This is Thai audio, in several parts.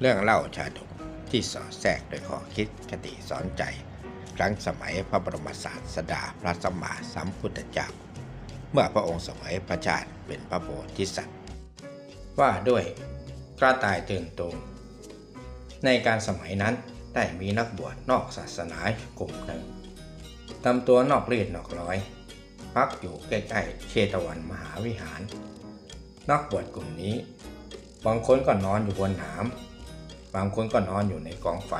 เรื่องเล่าชาดกที่สอดแทรกโดยข้อคิดคติสอนใจ ครั้งสมัยพระบรมศาสดาพระสัมมาสัมพุทธเจ้า เมื่อพระองค์สมัยพระชาติเป็นพระโพธิสัตว์ ว่าด้วยกระต่ายตื่นตูมในการสมัยนั้นได้มีนักบวชนอกศาสนากลุ่มหนึ่งทำตัวนอกรีดนอกร้อย พักอยู่ใกล้ๆเชตวันมหาวิหาร นักบวชกลุ่มนี้ บางคนก็นอนอยู่บนหนามบางคนก็นอนอยู่ในกองไฟ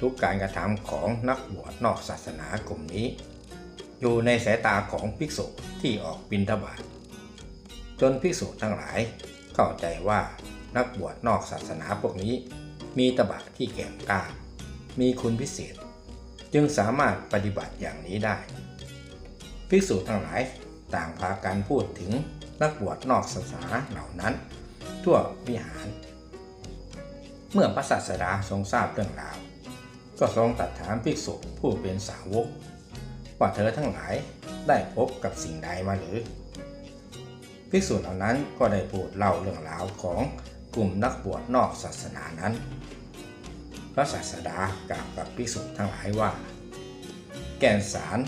ทุกการกระทำของนักบวชนอกศาสนากลุ่มนี้ อยู่ในสายตาของภิกษุที่ออกบิณฑบาตจนภิกษุทั้งหลายเข้าใจว่านักบวชนอกศาสนาพวกนี้ มีตบะที่แก่งกล้ามีคุณพิเศษ จึงสามารถปฏิบัติอย่างนี้ได้ ภิกษุทั้งหลายต่างพากันพูดถึงนักบวชนอกศาสนาเหล่านั้น ทั่ววิหาร เมื่อพระศาสดาทรงทราบเรื่องราว ก็ทรงตรัสถามภิกษุผู้เป็นสาวก ว่าเธอทั้งหลายได้พบกับสิ่งใดมาหรือ ภิกษุเหล่านั้นก็ได้พูดเล่าเรื่องราวของกลุ่มนักบวชนอกศาสนานั้น พระศาสดากล่าวกับภิกษุทั้งหลายว่า แก่นสาร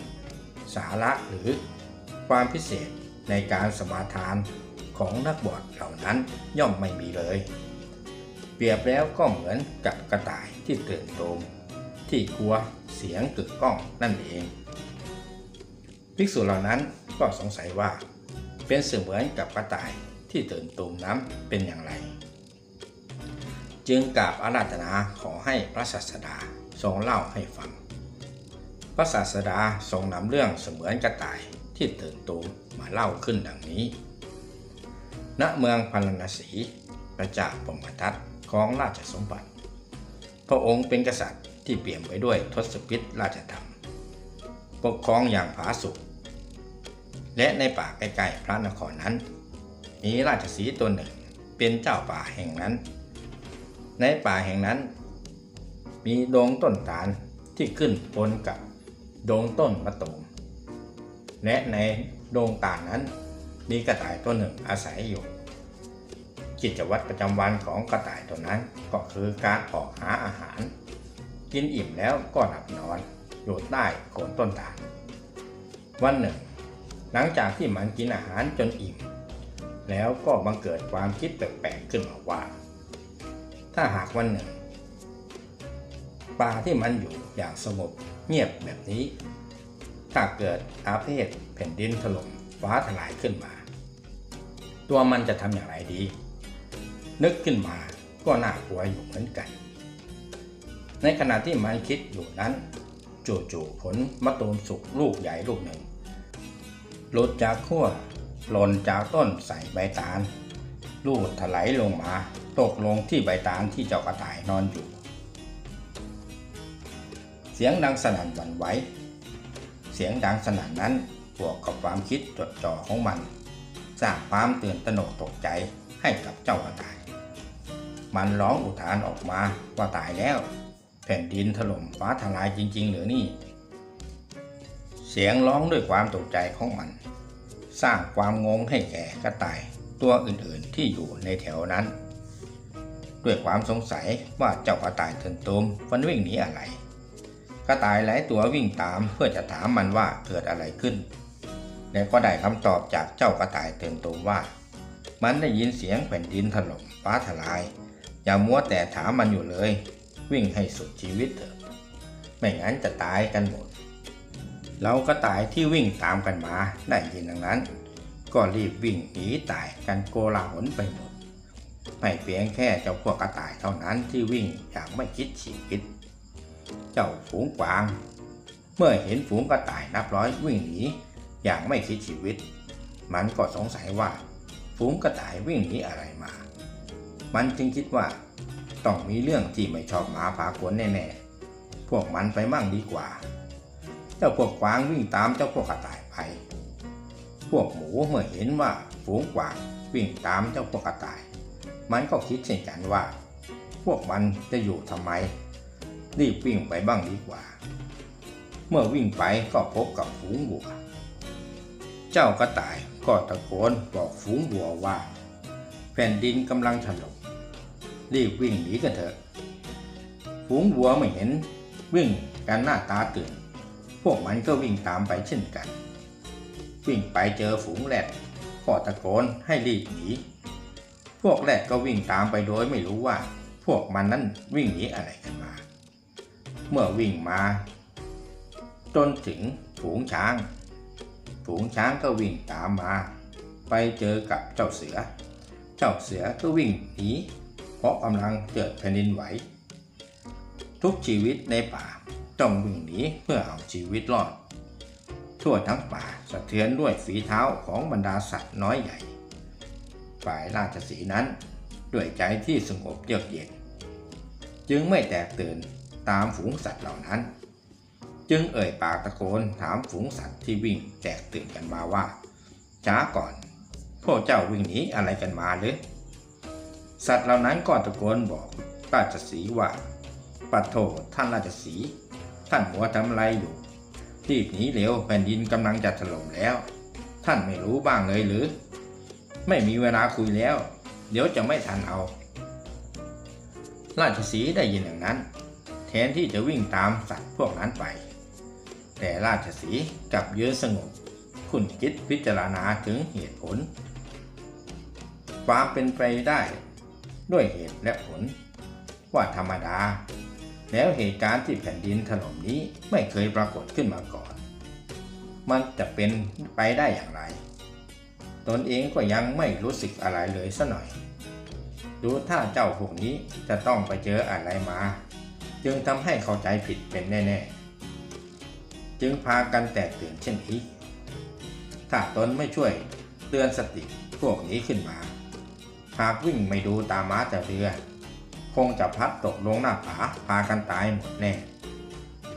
สาระหรือความพิเศษในการสมาทานของนักบวชเหล่านั้นย่อมไม่มีเลย เปรียบแล้วก็เหมือนกับกระต่ายที่ตื่นโตมที่กลัวเสียงกึกก้องนั่นเอง ภิกษุเหล่านั้นก็สงสัยว่า เป็นเสมือนกับกระต่ายที่ตื่นตูมน้ำเป็นอย่างไร จึงกราบอาราธนาขอให้พระศาสดาทรงเล่าให้ฟัง พระศาสดาทรงนำเรื่องเสมือนกระต่ายที่ตื่นตูมมาเล่าขึ้นดังนี้ ณ เมืองพันลนสีพระจ้าปมทัตของราชสมบัติ พระองค์เป็นกษัตริย์ที่เปี่ยมไปด้วยทศพิธราชธรรม ปกครองอย่างผาสุกและในป่าใกล้ๆพระนครนั้น มีราชสีตัวหนึ่งเป็นเจ้าป่าแห่งนั้น ในป่าแห่งนั้น มีดงต้นตาลที่ขึ้นปนกับ ดงต้นมะตูมและในดงตาลนั้น มีกระต่ายตัวหนึ่งอาศัยอยู่ กิจวัตรประจำวันของกระต่ายตัวนั้นก็คือการออกหาอาหาร กินอิ่มแล้วก็หลับนอนอยู่ใต้โคนต้นตาลวันหนึ่ง หลังจากที่มันกินอาหารจนอิ่ม แล้วก็บังเกิดความคิดแปลกๆขึ้นมาว่า ถ้าหากวันหนึ่งป่าที่มันอยู่อย่างสงบ เงียบแบบนี้ ถ้าเกิดอาเพศแผ่นดินถล่มฟ้าทลายขึ้นมา ตัวมันจะทำอย่างไรดี นึกขึ้นมาก็น่ากลัวอยู่เหมือนกัน ในขณะที่มันคิดอยู่นั้น จู่ๆผลมะตูมสุกลูกใหญ่ลูกหนึ่งหลุดจากขั้วหล่นจากต้นใส่ใบตาลลูกถลายลงมา ตกลงที่ใบตาลที่เจ้ากระต่ายนอนอยู่ เสียงดังสนั่นหวั่นไหว เสียงดังสนั่นนั้นบวกกับความคิดจดจ่อของมันสร้างความตื่นตระหนกตกใจให้กับเจ้ากระต่าย มันร้องอุทานออกมาว่าตายแล้ว แผ่นดินถล่มฟ้าทลายจริง ๆ หรือนี่ เสียงร้องด้วยความตกใจของมัน สร้างความงงให้แก่กระต่ายตัวอื่นๆที่อยู่ในแถวนั้น ด้วยความสงสัยว่าเจ้ากระต่ายเถินตุมมันวิ่งหนีอะไร กระต่ายหลายตัววิ่งตามเพื่อจะถามมันว่าเกิดอะไรขึ้น และก็ได้คำตอบจากเจ้ากระต่ายเตือนตุมว่า มันได้ยินเสียงแผ่นดินถล่มฟ้าทลาย อย่ามัวแต่ถามมันอยู่เลย วิ่งให้สุดชีวิตเถอะ ไม่งั้นจะตายกันหมด เรากระต่ายที่วิ่งตามกันมาได้ยินดังนั้น ก็รีบวิ่งหนีตายกันโกลาหลไปหมดไม่เพียงแค่เจ้าพวกกระต่ายเท่านั้นที่วิ่งอย่างไม่คิดชีวิต จ้าฝูงกวาง เมื่อเห็นฝูงกระต่ายนับร้อยวิ่งหนีอย่างไม่คิดชีวิต มันก็สงสัยว่าฝูงกระต่ายวิ่งหนีอะไรมา มันจึงคิดว่า ต้องมีเรื่องที่ไม่ชอบหมาพากลแน่ๆ พวกมันไปมั่งดีกว่า เจ้าพวกกวางวิ่งตามเจ้าพวกกระต่ายไป พวกหมูเมื่อเห็นว่าฝูงกวางวิ่งตามเจ้าพวกกระต่าย มันก็คิดเช่นกันว่า พวกมันจะอยู่ทำไม รีบวิ่งไปบ้างดีกว่า เมื่อวิ่งไปก็พบกับฝูงวัว เจ้ากระต่ายก็ตะโกนบอกฝูงวัวว่า แผ่นดินกำลังถล่มรีบวิ่งหนีกันเถอะ ฝูงวัวไม่เห็นวิ่งกันหน้าตาตื่น พวกมันก็วิ่งตามไปเช่นกัน วิ่งไปเจอฝูงแรดก็ตะโกนให้รีบหนี พวกแรดก็วิ่งตามไปโดยไม่รู้ว่า พวกมันนั้นวิ่งหนีอะไรกันมา เมื่อวิ่งมา จนถึงฝูงช้าง ฝูงช้างก็วิ่งตามมา ไปเจอกับเจ้าเสือ เจ้าเสือก็วิ่งหนีเพราะกำลังเกิดแผ่นดินไหว ทุกชีวิตในป่าต้องวิ่งหนีเพื่อเอาชีวิตรอด ทั่วทั้งป่าสะเทือนด้วยฝีเท้าของบรรดาสัตว์น้อยใหญ่ ฝ่ายราชสีนั้นด้วยใจที่สงบเยือกเย็น จึงไม่แตกตื่น ตามฝูงสัตว์เหล่านั้น จึงเอ่ยปากตะโกนถามฝูงสัตว์ที่วิ่งแตกตื่นกันมาว่า ช้าก่อน พวกเจ้าวิ่งหนีอะไรกันมาหรือสัตว์เหล่านั้นก็ตะโกนบอกราชสีว่าปัดโทท่านราชสีท่านหัวทำอะไรอยู่รีบหนีเร็วแผ่นดินกำลังจะถล่มแล้ว ท่านไม่รู้บ้างเลยหรือ ไม่มีเวลาคุยแล้ว เดี๋ยวจะไม่ทันเอา ราชสีได้ยินอย่างนั้น แทนที่จะวิ่งตามสัตว์พวกนั้นไป แต่ราชสีกับยืนสงบ คุณคิดพิจารณาถึงเหตุผล ความเป็นไปได้ด้วยเหตุและผล ว่าธรรมดา แล้วเหตุการณ์ที่แผ่นดินถล่มนี้ไม่เคยปรากฏขึ้นมาก่อน มันจะเป็นไปได้อย่างไร ตนเองก็ยังไม่รู้สึกอะไรเลยสัหน่อย ดูถ้าเจ้าพวกนี้จะต้องไปเจออะไรมา จึงทำให้เข้าใจผิดเป็นแน่ๆ จึงพากันแตกตื่นเช่นนี้ ถ้าตนไม่ช่วยเตือนสติพวกนี้ขึ้นมา หากวิ่งไม่ดูตามม้าแต่เรือ คงจะพัดตกลงหน้าผาพากันตายหมดแน่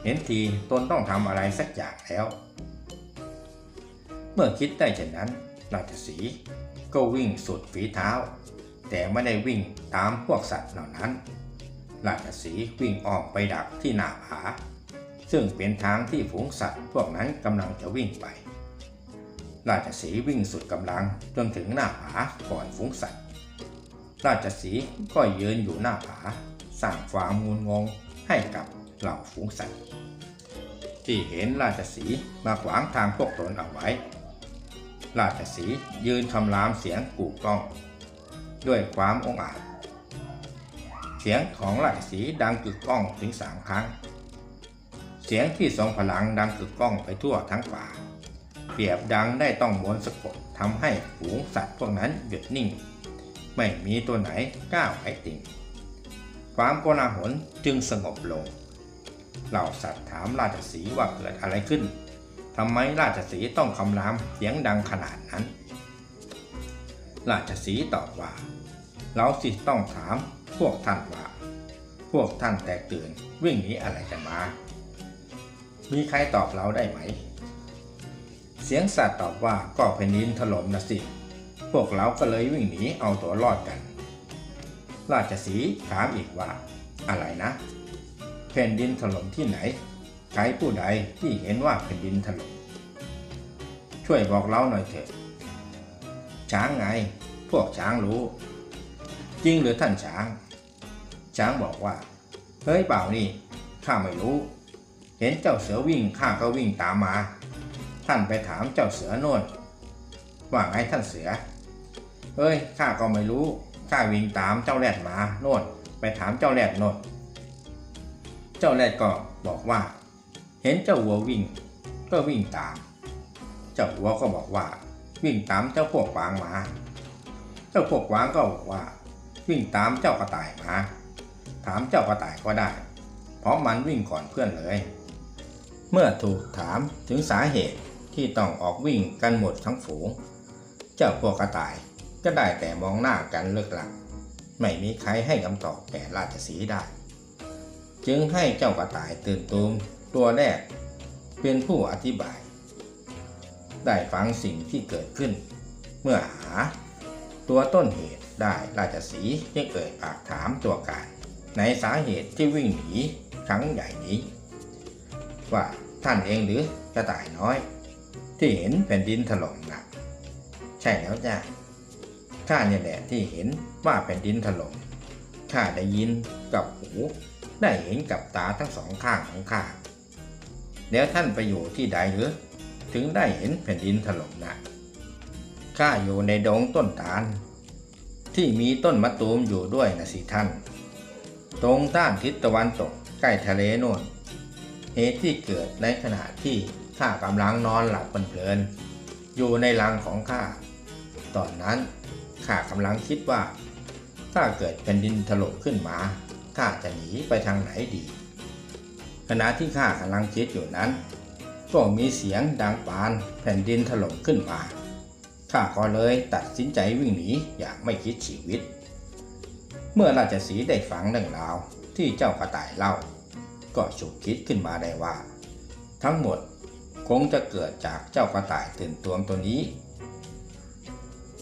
เห็นทีตนต้องทำอะไรสักอย่างแล้ว เมื่อคิดได้เช่นนั้นราชสีก็วิ่งสุดฝีเท้า แต่ไม่ได้วิ่งตามพวกสัตว์เหล่านั้น ราชสีวิ่งออกไปดักที่หน้าผา ซึ่งเป็นทางที่ฝูงสัตว์พวกนั้นกำลังจะวิ่งไป ราชสีวิ่งสุดกำลังจนถึงหน้าผาก่อนฝูงสัตว์ ราชสีก็ยืนอยู่หน้าผาสร้างความงุนงงให้กับเหล่าฝูงสัตว์ ที่เห็นราชสีมาขวางทางพวกตนเอาไว้ ราชสียืนคำรามเสียงกู่ก้อง ด้วยความองอาจ เสียงของราชสีดังกึกก้องถึงสามครั้ง เสียงที่ทรงพลังดังกึกก้องไปทั่วทั้งป่า เปรียบดังได้ต้องมนต์สะกดทำให้ฝูงสัตว์พวกนั้นหยุดนิ่ง ไม่มีตัวไหนกล้าไหวติงความโกลาหลจึงสงบลง เหล่าสัตว์ถามราชสีว่าเกิดอะไรขึ้นทำไมราชสีต้องคำรามเสียงดังขนาดนั้น ราชสีตอบว่า เราสิต้องถาม วกท่านว่า พวกท่านแตกตื่นวิ่งหนีอะไรกันมา มีใครตอบเราได้ไหม เสียงสัตว์ตอบว่าก็แผ่นดินถล่มนะสิ พวกเราก็เลยวิ่งหนีเอาตัวรอดกัน ราชสีห์ถามอีกว่า อะไรนะ แผ่นดินถล่มที่ไหน ใครผู้ใดที่เห็นว่าแผ่นดินถล่ม ช่วยบอกเราหน่อยเถอะ ช้างไง พวกช้างรู้จริงหรือท่านช้าง ช้างบอกว่า เฮ้ยเปล่านี่ข้าไม่รู้ เห็นเจ้าเสือวิ่งข้าก็วิ่งตามมา ท่านไปถามเจ้าเสือโน่นว่าไงท่านเสือเฮ้ยข้าก็ไม่รู้ข้าวิ่งตามเจ้าแรดมาโน่นไปถามเจ้าแรดโน่นเจ้าแรดก็บอกว่า เห็นเจ้าวัววิ่ง ก็วิ่งตาม เจ้าวัวก็บอกว่า วิ่งตามเจ้าพวกกวางมา เจ้าพวกกวางก็บอกว่า วิ่งตามเจ้ากระต่ายมา ถามเจ้ากระต่ายก็ได้ เพราะมันวิ่งก่อนเพื่อนเลย เมื่อถูกถามถึงสาเหตุที่ต้องออกวิ่งกันหมดทั้งฝูง เจ้าพวกกระต่ายก็ได้แต่มองหน้ากันเลิกหลัก ไม่มีใครให้คำตอบแก่ราชสีได้ จึงให้เจ้ากระต่ายตื่นตูมตัวแรกเป็นผู้อธิบาย ได้ฟังสิ่งที่เกิดขึ้น เมื่อหา ตัวต้นเหตุได้ราชสีห์จึงเอ่ยปากถามตัวการ ในสาเหตุที่วิ่งหนีครั้งใหญ่นี้ ว่าท่านเองหรือกระต่ายน้อย ที่เห็นแผ่นดินถล่มนะใช่แล้วจ้ะข้าเนี่ยแหละที่เห็นว่าแผ่นดินถล่มข้าได้ยินกับหู ได้เห็นกับตาทั้งสองข้างของข้าแล้วท่านไปอยู่ที่ใดหรือ ถึงได้เห็นแผ่นดินถล่มนะข้าอยู่ในดงต้นตาล ที่มีต้นมะตูมอยู่ด้วยนะสิท่าน ตรงด้านทิศตะวันตกใกล้ทะเลโน่นเหตุที่เกิดในขณะที่ข้ากำลังนอนหลับเพลินอยู่ในรังของข้า ตอนนั้นข้ากำลังคิดว่า ถ้าเกิดแผ่นดินถล่มขึ้นมาข้าจะหนีไปทางไหนดี ขณะที่ข้ากำลังคิดอยู่นั้น ก็มีเสียงดังปานแผ่นดินถล่มขึ้นมาข้าก็เลยตัดสินใจวิ่งหนีอย่างไม่คิดชีวิต เมื่อราชสีได้ฟังเรื่องราวที่เจ้ากระต่ายเล่า ก็ฉุกคิดขึ้นมาได้ว่า ทั้งหมดคงจะเกิดจากเจ้ากระต่ายตื่นตัวตัวนี้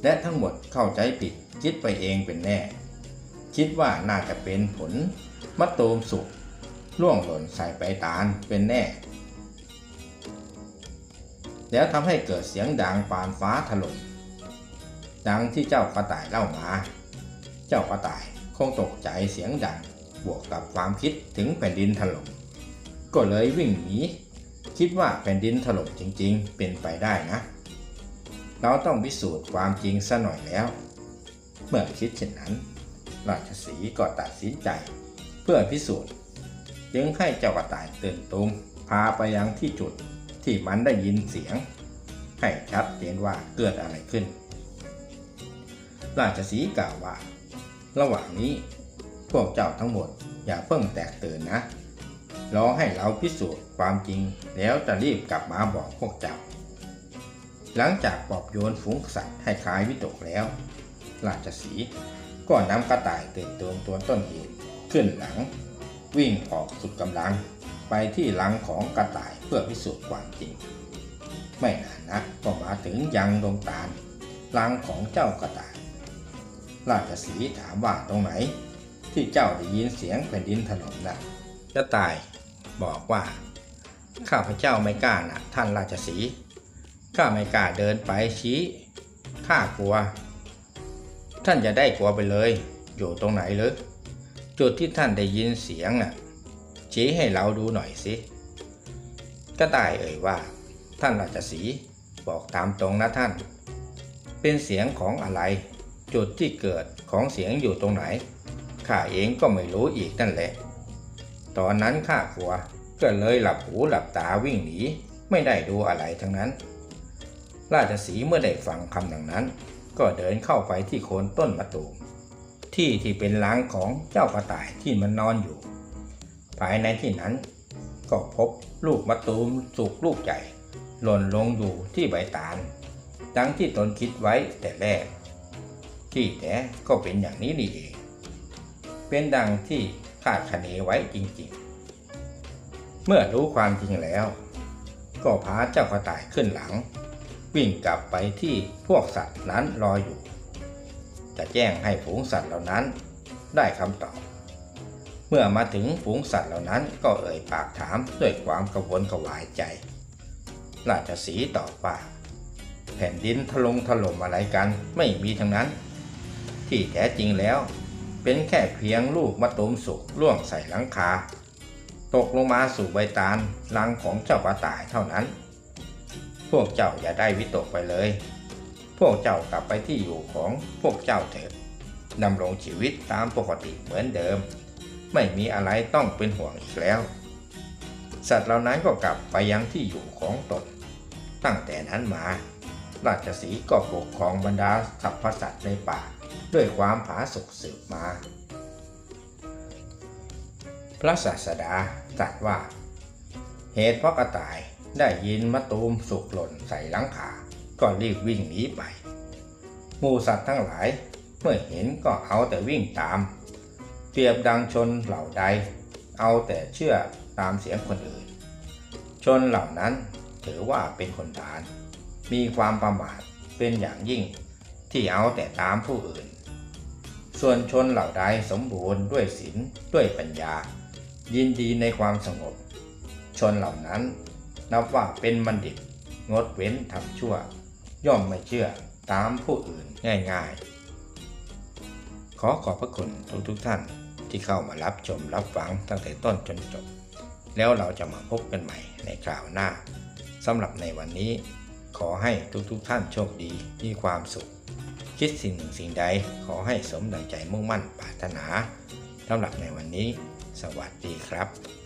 และทั้งหมดเข้าใจผิดคิดไปเองเป็นแน่ คิดว่าน่าจะเป็นผลมะตูมสุกล่วงหล่นใส่ใบตาลเป็นแน่ แล้วทำให้เกิดเสียงดังปานฟ้าถล่มดังที่เจ้ากระต่ายเล่ามา เจ้ากระต่าย คงตกใจเสียงดัง บวกกับความคิดถึงแผ่นดินถล่ม ก็เลยวิ่งหนี คิดว่าแผ่นดินถล่มจริงๆ เป็นไปได้นะ เราต้องพิสูจน์ความจริงซะหน่อยแล้ว เมื่อคิดเช่นนั้น ราชสีก็ตัดสินใจ เพื่อพิสูจน์ จึงให้เจ้ากระต่ายตื่นตูมพาไปยังที่จุดที่มันได้ยินเสียง ให้ชัดเจนว่าเกิดอะไรขึ้น ราชสีกล่าวว่า ระหว่างนี้พวกเจ้าทั้งหมดอย่าเพิ่งแตกตื่นนะ รอให้เราพิสูจน์ความจริงแล้วจะรีบกลับมาบอกพวกเจ้า หลังจากปอบโยนฝูงสัตว์ให้คลายวิตกแล้ว ราชสีก็นำกระต่ายตื่นตัวตัวต้นเหตุขึ้นหลัง วิ่งออกสุดกำลังไปที่รังของกระต่ายเพื่อพิสูจน์ความจริง ไม่นานนักก็มาถึงยังดงตาลรังของเจ้ากระต่าย ราชสีถามว่าตรงไหน ที่เจ้าได้ยินเสียงแผ่นดินถล่มนะกระต่ายบอกว่า ข้าพเจ้าไม่กล้านะท่านราชสีข้าไม่กล้าเดินไปชี้ข้ากลัว ท่านจะได้กลัวไปเลย อยู่ตรงไหนเลยจุดที่ท่านได้ยินเสียงน่ะชี้ให้เราดูหน่อยสิกระต่ายเอ่ยว่า ท่านราชสีบอกตามตรงนะท่าน เป็นเสียงของอะไร จุดที่เกิดของเสียงอยู่ตรงไหน ข้าเองก็ไม่รู้อีกนั่นแหละ ตอนนั้นข้ากลัวก็เลยหลับหูหลับตาวิ่งหนี ไม่ได้ดูอะไรทั้งนั้น ราชสีเมื่อได้ฟังคำดังนั้น ก็เดินเข้าไปที่โคนต้นมะตูมที่ที่เป็นรังของเจ้ากระต่ายที่มันนอนอยู่ ภายในที่นั้น ก็พบลูกมะตูมสุกลูกใหญ่หล่นลงอยู่ที่ใบตาล ดังที่ตนคิดไว้แต่แรก ที่แท้ก็เป็นอย่างนี้นี่เอง เป็นดังที่คาดคะเนไว้จริงๆ เมื่อรู้ความจริงแล้ว ก็พาเจ้ากระต่ายขึ้นหลัง วิ่งกลับไปที่พวกสัตว์นั้นรออยู่ จะแจ้งให้ฝูงสัตว์เหล่านั้นได้คำตอบ เมื่อมาถึงฝูงสัตว์เหล่านั้นก็เอ่ยปากถามด้วยความกระวนกระวายใจ ราชสีตอบว่าแผ่นดินถลงถล่มอะไรกันไม่มีทั้งนั้น ที่แท้จริงแล้ว เป็นแค่เพียงลูกมะตูมสุกล่วงใส่หลังคา ตกลงมาสู่ใบตาลรังของเจ้ากระต่ายเท่านั้น พวกเจ้าอย่าได้วิตกไปเลย พวกเจ้ากลับไปที่อยู่ของพวกเจ้าเถิดดำรงชีวิตตามปกติเหมือนเดิม ไม่มีอะไรต้องเป็นห่วงอีกแล้ว สัตว์เหล่านั้นก็กลับไปยังที่อยู่ของตน ตั้งแต่นั้นมา ราชสีก็ปกครองบรรดาสรรพสัตว์ในป่า ด้วยความผาสุกสืบมา พระศาสดาตรัสว่า เหตุเพราะกระต่ายได้ยินมะตูมสุกหล่นใส่หลังคาก็รีบวิ่งหนีไป หมูสัตว์ทั้งหลายเมื่อเห็นก็เอาแต่วิ่งตาม เปรียบดังชนเหล่าใด เอาแต่เชื่อตามเสียงคนอื่น ชนเหล่านั้นถือว่าเป็นคนทาน มีความประมาทเป็นอย่างยิ่ง ที่เอาแต่ตามผู้อื่น ส่วนชนเหล่าใดสมบูรณ์ด้วยศีลด้วยปัญญา ยินดีในความสงบ ชนเหล่านั้น นับว่าเป็นบัณฑิต งดเว้นทำชั่ว ย่อมไม่เชื่อตามผู้อื่นง่ายๆ ขอขอบพระคุณทุกๆทท่านที่เข้ามารับชมรับฟังตั้งแต่ต้นจนจบ แล้วเราจะมาพบกันใหม่ในคราวหน้าสำหรับในวันนี้ขอให้ทุกๆทท่านโชคดีมีความสุข คิดสิ่งหนึ่งสิ่งใดขอให้สมดังใจมุ่งมั่นปรารถนาสำหรับในวันนี้ สวัสดีครับ